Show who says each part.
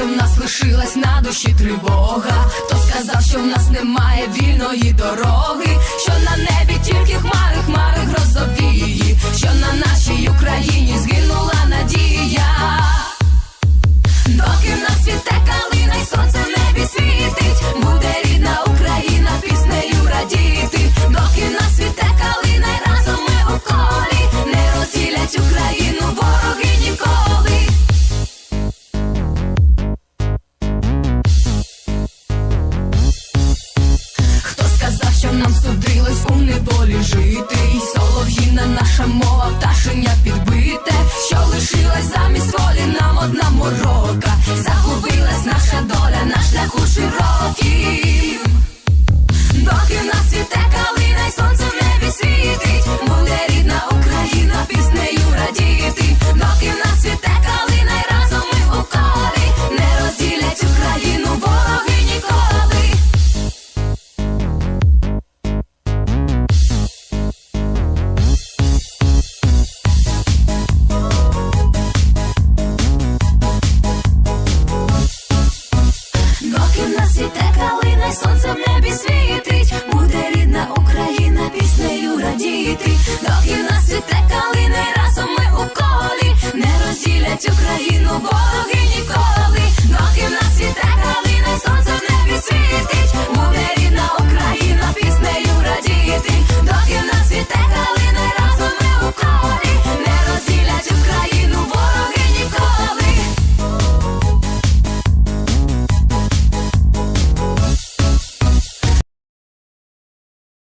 Speaker 1: що в нас лишилась на душі тривога, хто сказав, що в нас немає вільної дороги. Світе калина, сонце в небі світить, буде рідна Україна, піснею радіти, доки в нас світе калини, разом ми у колі, не розділять Україну вороги.